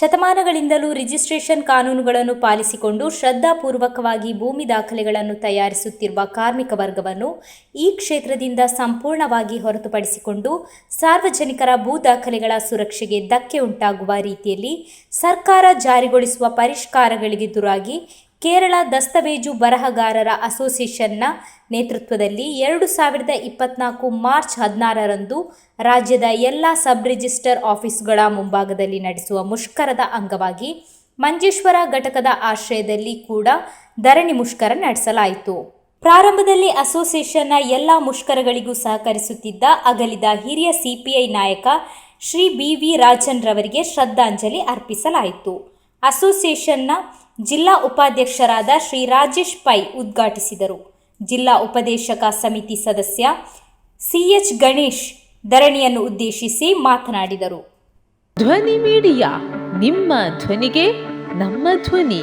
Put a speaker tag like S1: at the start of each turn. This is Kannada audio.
S1: ಶತಮಾನಗಳಿಂದಲೂ ರಿಜಿಸ್ಟ್ರೇಷನ್ ಕಾನೂನುಗಳನ್ನು ಪಾಲಿಸಿಕೊಂಡು ಶ್ರದ್ಧಾಪೂರ್ವಕವಾಗಿ ಭೂಮಿ ದಾಖಲೆಗಳನ್ನು ತಯಾರಿಸುತ್ತಿರುವ ಕಾರ್ಮಿಕ ವರ್ಗವನ್ನು ಈ ಕ್ಷೇತ್ರದಿಂದ ಸಂಪೂರ್ಣವಾಗಿ ಹೊರತುಪಡಿಸಿಕೊಂಡು ಸಾರ್ವಜನಿಕರ ಭೂ ದಾಖಲೆಗಳ ಸುರಕ್ಷೆಗೆ ಧಕ್ಕೆ ಉಂಟಾಗುವ ರೀತಿಯಲ್ಲಿ ಸರ್ಕಾರ ಜಾರಿಗೊಳಿಸುವ ಪರಿಷ್ಕಾರಗಳಿಗೆ ಪರಿಷ್ಕಾರಗಳಿಗೆದುರಾಗಿ ಕೇರಳ ದಸ್ತಾವೇಜು ಬರಹಗಾರರ ಅಸೋಸಿಯೇಷನ್ನ ನೇತೃತ್ವದಲ್ಲಿ ಎರಡು ಸಾವಿರದ ಇಪ್ಪತ್ನಾಲ್ಕು ಮಾರ್ಚ್ ಹದಿನಾರರಂದು ರಾಜ್ಯದ ಎಲ್ಲ ಸಬ್ ರಿಜಿಸ್ಟರ್ ಆಫೀಸ್ಗಳ ಮುಂಭಾಗದಲ್ಲಿ ನಡೆಸುವ ಮುಷ್ಕರದ ಅಂಗವಾಗಿ ಮಂಜೇಶ್ವರ ಘಟಕದ ಆಶ್ರಯದಲ್ಲಿ ಕೂಡ ಧರಣಿ ಮುಷ್ಕರ ನಡೆಸಲಾಯಿತು. ಪ್ರಾರಂಭದಲ್ಲಿ ಅಸೋಸಿಯೇಷನ್ನ ಎಲ್ಲ ಮುಷ್ಕರಗಳಿಗೂ ಸಹಕರಿಸುತ್ತಿದ್ದ ಅಗಲಿದ ಹಿರಿಯ ಸಿಪಿಐ ನಾಯಕ ಶ್ರೀ ಬಿ ವಿ ರಾಜನ್ ರವರಿಗೆ ಶ್ರದ್ಧಾಂಜಲಿ ಅರ್ಪಿಸಲಾಯಿತು. ಅಸೋಸಿಯೇಷನ್ನ ಜಿಲ್ಲಾ ಉಪಾಧ್ಯಕ್ಷರಾದ ಶ್ರೀ ರಾಜೇಶ್ ಪೈ ಉದ್ಘಾಟಿಸಿದರು. ಜಿಲ್ಲಾ ಉಪದೇಶಕ ಸಮಿತಿ ಸದಸ್ಯ ಸಿಎಚ್ ಗಣೇಶ್ ಧರಣಿಯನ್ನು ಉದ್ದೇಶಿಸಿ ಮಾತನಾಡಿದರು.
S2: ಧ್ವನಿ ಮೀಡಿಯಾ, ನಿಮ್ಮ ಧ್ವನಿಗೆ ನಮ್ಮ ಧ್ವನಿ.